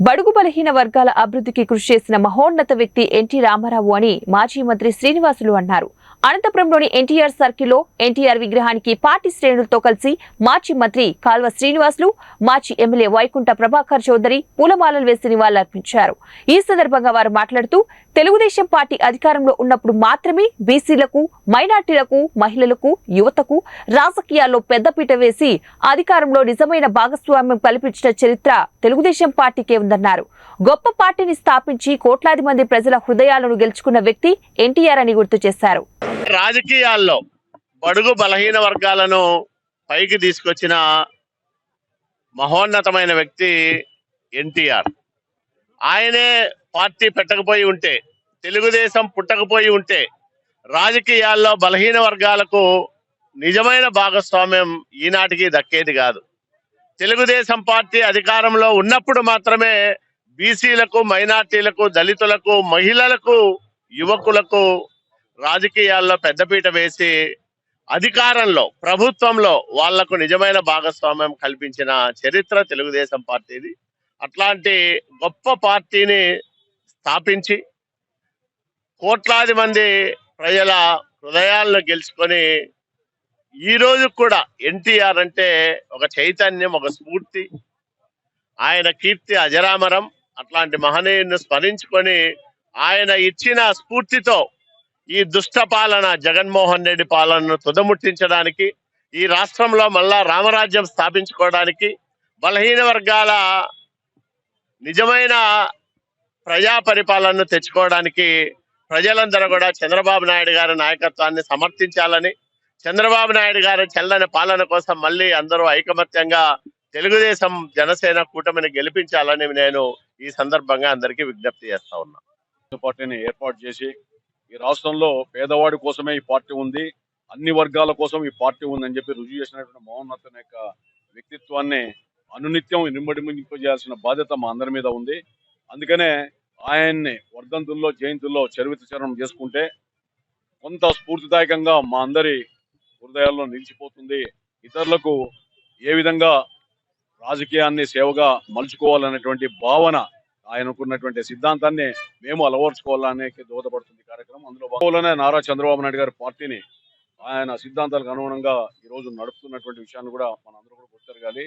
బడుగు బలహీన వర్గాల అభివృద్ధికి కృషి చేసిన మహోన్నత వ్యక్తి ఎన్టీ రామారావు అని మాజీ మంత్రి శ్రీనివాసులు అన్నారు. అనంతపురంలోని ఎన్టీఆర్ సర్కిల్లో ఎన్టీఆర్ విగ్రహానికి పార్టీ శ్రేణులతో కలిసి మాజీ మంత్రి కాల్వ శ్రీనివాసులు మాజీ ఎమ్మెల్యే వైకుంఠ ప్రభాకర్ చౌదరి పూలమాలలు వేసి నివాళులర్పించారు. ఈ సందర్భంగా వారు మాట్లాడుతూ తెలుగుదేశం పార్టీ అధికారంలో ఉన్నప్పుడు మాత్రమే బీసీలకు మైనార్టీలకు మహిళలకు యువతకు రాజకీయాల్లో పెద్దపీట వేసి అధికారంలో నిజమైన భాగస్వామ్యం కల్పించిన చరిత్ర తెలుగుదేశం పార్టీకే ఉందన్నారు. గొప్ప పార్టీని స్థాపించి కోట్లాది మంది ప్రజల హృదయాలను గెలుచుకున్న వ్యక్తి ఎన్టీఆర్ అని గుర్తు చేశారు. రాజకీయాల్లో బడుగు బలహీన వర్గాలను పైకి తీసుకొచ్చిన మహోన్నతమైన వ్యక్తి ఎన్టీఆర్. ఆయనే పార్టీ పెట్టకపోయి ఉంటే తెలుగుదేశం పుట్టకపోయి ఉంటే రాజకీయాల్లో బలహీన వర్గాలకు నిజమైన భాగస్వామ్యం ఈనాటికి దక్కేది కాదు. తెలుగుదేశం పార్టీ అధికారంలో ఉన్నప్పుడు మాత్రమే బీసీలకు మైనార్టీలకు దళితులకు మహిళలకు యువకులకు రాజకీయాల్లో పెద్దపీట వేసి అధికారంలో ప్రభుత్వంలో వాళ్ళకు నిజమైన భాగస్వామ్యం కల్పించిన చరిత్ర తెలుగుదేశం పార్టీది. అట్లాంటి గొప్ప పార్టీని స్థాపించి కోట్లాది మంది ప్రజల హృదయాలను గెలుచుకొని ఈరోజు కూడా ఎన్టీఆర్ అంటే ఒక చైతన్యం ఒక స్ఫూర్తి. ఆయన కీర్తి అజరామరం. అట్లాంటి మహనీయుని స్మరించుకొని ఆయన ఇచ్చిన స్ఫూర్తితో ఈ దుష్ట పాలన జగన్మోహన్ రెడ్డి పాలనను తుదముట్టించడానికి ఈ రాష్ట్రంలో మళ్ళా రామరాజ్యం స్థాపించుకోవడానికి బలహీన వర్గాల నిజమైన ప్రజా పరిపాలనను తెచ్చుకోవడానికి ప్రజలందరూ కూడా చంద్రబాబు నాయుడు గారి నాయకత్వాన్ని సమర్థించాలని చంద్రబాబు నాయుడు గారి చెల్లని పాలన కోసం మళ్ళీ అందరూ ఐకమత్యంగా తెలుగుదేశం జనసేన కూటమిని గెలిపించాలని నేను ఈ సందర్భంగా అందరికీ విజ్ఞప్తి చేస్తా ఉన్నా. పార్టీని ఏర్పాటు చేసి ఈ రాష్ట్రంలో పేదవాడి కోసమే ఈ పార్టీ ఉంది అన్ని వర్గాల కోసం ఈ పార్టీ ఉందని చెప్పి రుజువు చేసినటువంటి మహోన్నతుని యొక్క వ్యక్తిత్వాన్ని అనునిత్యం నింబడింపజేయాల్సిన బాధ్యత మా అందరి మీద ఉంది. అందుకనే ఆయన్ని వర్ధంతుల్లో జయంతుల్లో చరిత్రచరణం చేసుకుంటే కొంత స్ఫూర్తిదాయకంగా మా అందరి హృదయాల్లో నిలిచిపోతుంది. ఇతరులకు ఏ విధంగా రాజకీయాన్ని సేవగా మలుచుకోవాలనేటువంటి భావన ఆయనకున్నటువంటి సిద్ధాంతాన్ని మేము అలవర్చుకోవాలనే దోహదపడుతుంది కార్యక్రమం. అందులో భాగంలోనే నారా చంద్రబాబు నాయుడు గారి పార్టీని ఆయన సిద్ధాంతాలకు అనుగుణంగా ఈ రోజు నడుపుతున్నటువంటి విషయాన్ని కూడా మనందరూ కూడా గుర్తెరగాలి.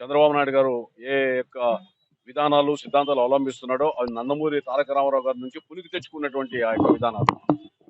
చంద్రబాబు నాయుడు గారు ఏ యొక్క విధానాలు సిద్ధాంతాలు అవలంబిస్తున్నాడో అవి నందమూరి తారక రామారావు గారి నుంచి పులికి తెచ్చుకున్నటువంటి ఆ యొక్క విధానాలు.